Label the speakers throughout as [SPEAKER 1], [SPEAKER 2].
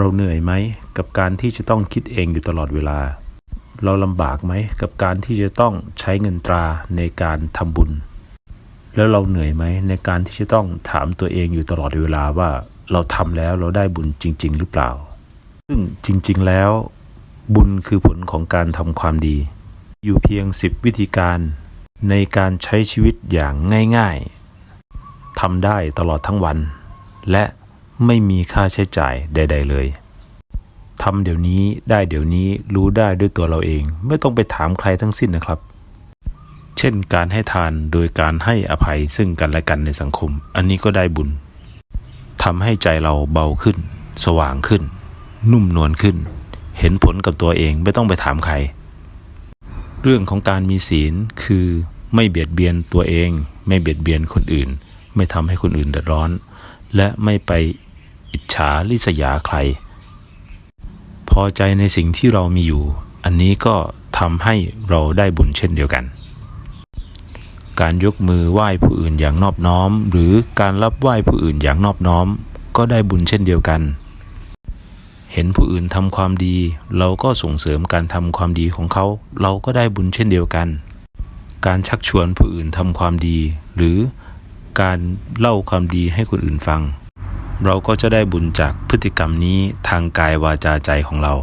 [SPEAKER 1] เราเหนื่อยไหมกับการที่จะต้องคิดเองอยู่ตลอดเวลา เราลำบากไหมกับการที่จะต้องใช้เงินตราในการทำบุญ แล้วเราเหนื่อยไหมในการที่จะต้องถามตัวเองอยู่ตลอดเวลาว่า เราทำแล้วเราได้บุญจริง ๆ หรือเปล่า ซึ่งจริง ๆ แล้ว บุญคือผลของการทำความดี อยู่เพียง 10 วิธีการในการใช้ชีวิตอย่างง่าย ๆทำได้ตลอดทั้งวัน และ ไม่มีค่าใช้จ่ายใด ๆ เลยทำเดี๋ยวนี้ได้เดี๋ยวนี้รู้ได้ด้วยตัวเราเอง ไม่ต้องไปถามใครทั้งสิ้นนะครับ เช่นการให้ทานโดยการให้อภัยซึ่งกันและกันในสังคม อันนี้ก็ได้บุญทำให้ใจเราเบาขึ้น สว่างขึ้น นุ่มนวลขึ้น เห็นผลกับตัวเองไม่ต้องไปถามใคร เรื่องของการมีศีลคือไม่เบียดเบียนตัวเอง ไม่เบียดเบียนคนอื่น ไม่ทำให้คนอื่นเดือดร้อน และไม่ไป อิจฉาริษยาใคร พอใจในสิ่งที่เรามีอยู่ อันนี้ก็ทำให้เราได้บุญเช่นเดียวกัน การยกมือไหว้ผู้อื่นอย่างนอบน้อม หรือการรับไหว้ผู้อื่นอย่างนอบน้อม ก็ได้บุญเช่นเดียวกัน เห็นผู้อื่นทำความดี เราก็ส่งเสริมการทำความดีของเขา เราก็ได้บุญเช่นเดียวกัน การชักชวนผู้อื่นทำความดี หรือการเล่าความดีให้คนอื่นฟัง เราก็จะได้บุญจากพฤติกรรมนี้ทางกายวาจาใจของเรา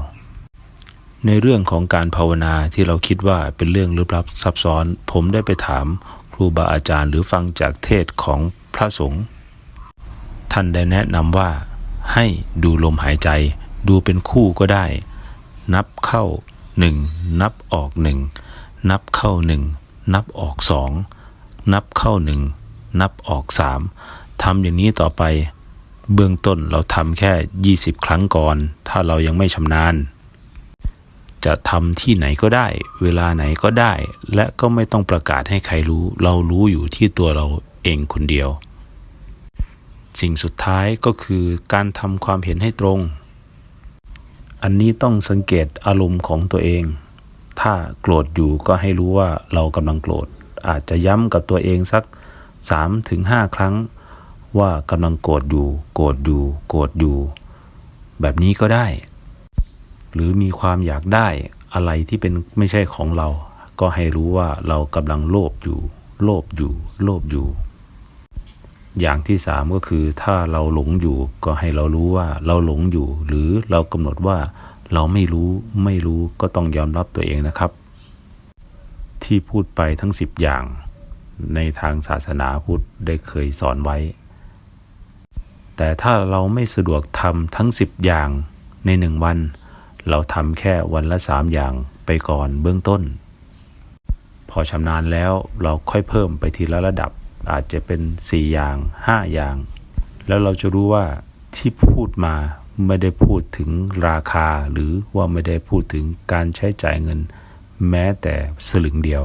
[SPEAKER 1] ในเรื่องของการภาวนาที่เราคิดว่าเป็นเรื่องลึกลับซับซ้อน ผมได้ไปถามครูบาอาจารย์หรือฟังจากเทศของพระสงฆ์ท่านได้แนะนำว่าให้ดูลมหายใจ ดูเป็นคู่ก็ได้ นับเข้าหนึ่งนับออกหนึ่งนับเข้าหนึ่งนับออกสองนับเข้าหนึ่งนับออกสามทำอย่างนี้ต่อไป เบื้องต้นเราทำแค่ 20 ครั้งก่อน ถ้าเรายังไม่ชำนาญ จะทำที่ไหนก็ได้ เวลาไหนก็ได้ และก็ไม่ต้องประกาศให้ใครรู้ เรารู้อยู่ที่ตัวเราเองคนเดียว สิ่งสุดท้ายก็คือการทำความเห็นให้ตรง อันนี้ต้องสังเกตอารมณ์ของตัวเอง ถ้าโกรธอยู่ก็ให้รู้ว่าเรากำลังโกรธ อาจจะย้ำกับตัวเองสัก 3-5 ครั้ง ว่ากำลังโกรธอยู่ โกรธอยู่ โกรธอยู่ แบบนี้ก็ได้ หรือมีความอยากได้อะไรที่เป็นไม่ใช่ของเรา ก็ให้รู้ว่าเรากำลังโลภอยู่ โลภอยู่ โลภอยู่ อย่างที่สามก็คือถ้าเราหลงอยู่ ก็ให้เรารู้ว่าเราหลงอยู่ หรือเรากำหนดว่าเราไม่รู้ไม่รู้ก็ต้องยอมรับตัวเองนะครับ ที่พูดไปทั้งสิบอย่าง ในทางศาสนาพุทธได้เคยสอนไว้ แต่ถ้าเราไม่สะดวกทำทั้งสิบอย่างในหนึ่งวัน เราทำแค่วันละสามอย่างไปก่อนเบื้องต้น พอชำนาญแล้วเราค่อยเพิ่มไปทีละระดับ อาจจะเป็นสี่อย่างห้าอย่าง แล้วเราจะรู้ว่าที่พูดมาไม่ได้พูดถึงราคาหรือว่าไม่ได้พูดถึงการใช้จ่ายเงิน แม้แต่สลึงเดียว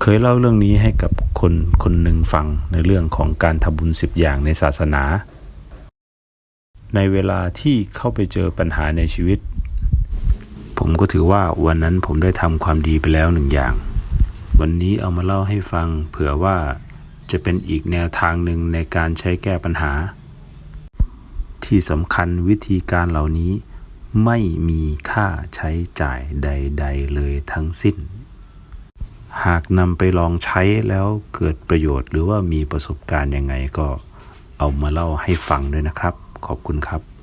[SPEAKER 1] เคยเล่าเรื่องนี้ให้กับคนคนหนึ่งฟังในเรื่องของการทำบุญสิบอย่างในศาสนา ในเวลาที่เข้าไปเจอปัญหาในชีวิต ผมก็ถือว่าวันนั้นผมได้ทำความดีไปแล้วหนึ่งอย่าง วันนี้เอามาเล่าให้ฟัง เผื่อว่าจะเป็นอีกแนวทางหนึ่งในการใช้แก้ปัญหา ที่สำคัญวิธีการเหล่านี้ไม่มีค่าใช้จ่ายใด ๆ เลยทั้งสิ้น หากนำไปลองใช้แล้วเกิดประโยชน์หรือว่ามีประสบการณ์ยังไงก็เอามาเล่าให้ฟังด้วยนะครับ ขอบคุณครับ